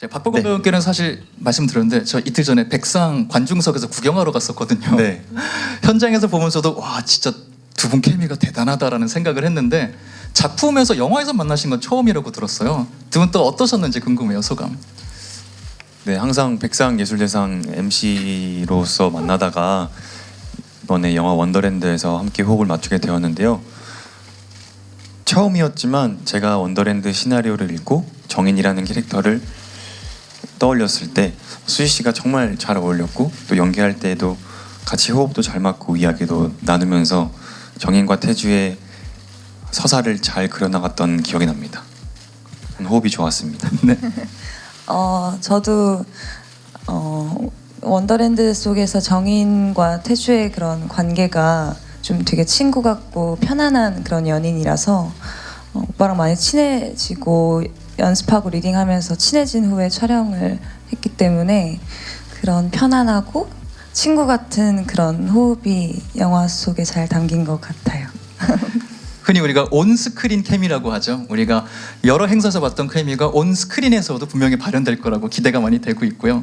제가 박보검 네. 배우께는 사실 말씀드렸는데 저 이틀 전에 백상 관중석에서 구경하러 갔었거든요. 네. 현장에서 보면서도 와 진짜 두 분 케미가 대단하다라는 생각을 했는데 작품에서 영화에서 만나신 건 처음이라고 들었어요. 두 분 또 어떠셨는지 궁금해요 소감. 네, 항상 백상 예술대상 MC로서 만나다가 이번에 영화 원더랜드에서 함께 호흡을 맞추게 되었는데요. 처음이었지만 제가 원더랜드 시나리오를 읽고 정인이라는 캐릭터를 떠올렸을 때 수지 씨가 정말 잘 어울렸고 또 연기할 때도 같이 호흡도 잘 맞고 이야기도 나누면서 정인과 태주의 서사를 잘 그려나갔던 기억이 납니다. 호흡이 좋았습니다. 네. 어, 저도 어, 원더랜드 속에서 정인과 태주의 그런 관계가 좀 되게 친구 같고 편안한 그런 연인이라서 어, 오빠랑 많이 친해지고 연습하고 리딩하면서 친해진 후에 촬영을 했기 때문에 그런 편안하고 친구 같은 그런 호흡이 영화 속에 잘 담긴 것 같아요. 흔히 우리가 온 스크린 케미라고 하죠. 우리가 여러 행사에서 봤던 케미가 온 스크린에서도 분명히 발현될 거라고 기대가 많이 되고 있고요.